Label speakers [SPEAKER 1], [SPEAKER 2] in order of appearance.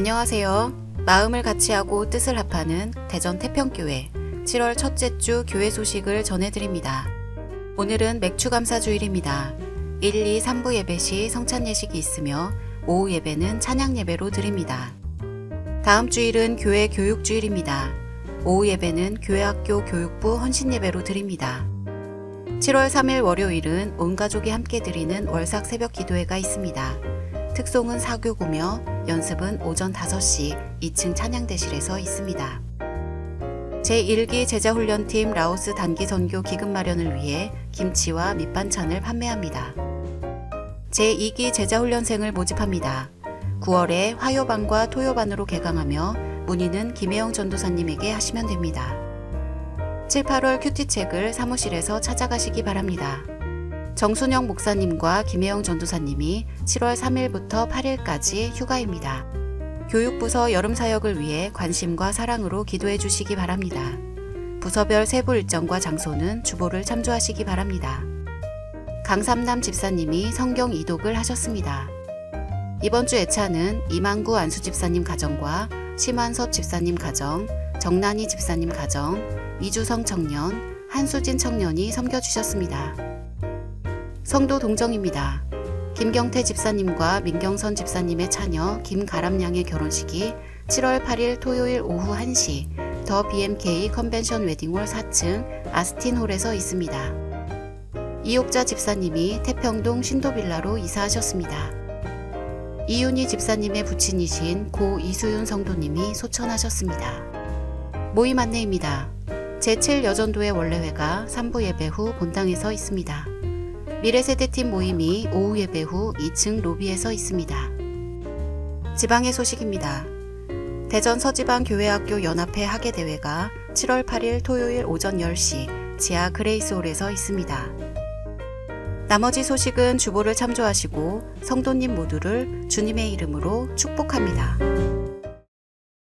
[SPEAKER 1] 안녕하세요. 마음을 같이 하고 뜻을 합하는 대전 태평교회 7월 첫째 주 교회 소식을 전해드립니다. 오늘은 맥주 감사 주일입니다. 1, 2, 3부 예배 시 성찬 예식이 있으며 오후 예배는 찬양 예배로 드립니다. 다음 주일은 교회 교육 주일입니다. 오후 예배는 교회 학교 교육부 헌신 예배로 드립니다. 7월 3일 월요일은 온 가족이 함께 드리는 월삭 새벽 기도회가 있습니다. 특송은 사교고며 연습은 오전 5시 2층 찬양대실에서 있습니다. 제1기 제자훈련팀 라오스 단기 선교 기금 마련을 위해 김치와 밑반찬을 판매합니다. 제2기 제자훈련생을 모집합니다. 9월에 화요반과 토요반으로 개강하며 문의는 김혜영 전도사님에게 하시면 됩니다. 7, 8월 큐티책을 사무실에서 찾아가시기 바랍니다. 정순영 목사님과 김혜영 전도사님이 7월 3일부터 8일까지 휴가입니다. 교육부서 여름 사역을 위해 관심과 사랑으로 기도해 주시기 바랍니다. 부서별 세부 일정과 장소는 주보를 참조하시기 바랍니다. 강삼남 집사님이 성경 이독을 하셨습니다. 이번 주 애차는 이만구 안수 집사님 가정과 심한섭 집사님 가정, 정난희 집사님 가정, 이주성 청년, 한수진 청년이 섬겨주셨습니다. 성도 동정입니다. 김경태 집사님과 민경선 집사님의 차녀 김가람양의 결혼식이 7월 8일 토요일 오후 1시 더 BMK 컨벤션 웨딩홀 4층 아스틴홀에서 있습니다. 이옥자 집사님이 태평동 신도빌라로 이사하셨습니다. 이윤희 집사님의 부친이신 고 이수윤 성도님이 소천하셨습니다. 모임 안내입니다. 제7 여전도의 원래회가 3부 예배 후 본당에서 있습니다. 미래세대팀 모임이 오후 예배 후 2층 로비에서 있습니다. 지방의 소식입니다. 대전 서지방 교회학교 연합회 학예 대회가 7월 8일 토요일 오전 10시 지하 그레이스홀에서 있습니다. 나머지 소식은 주보를 참조하시고 성도님 모두를 주님의 이름으로 축복합니다.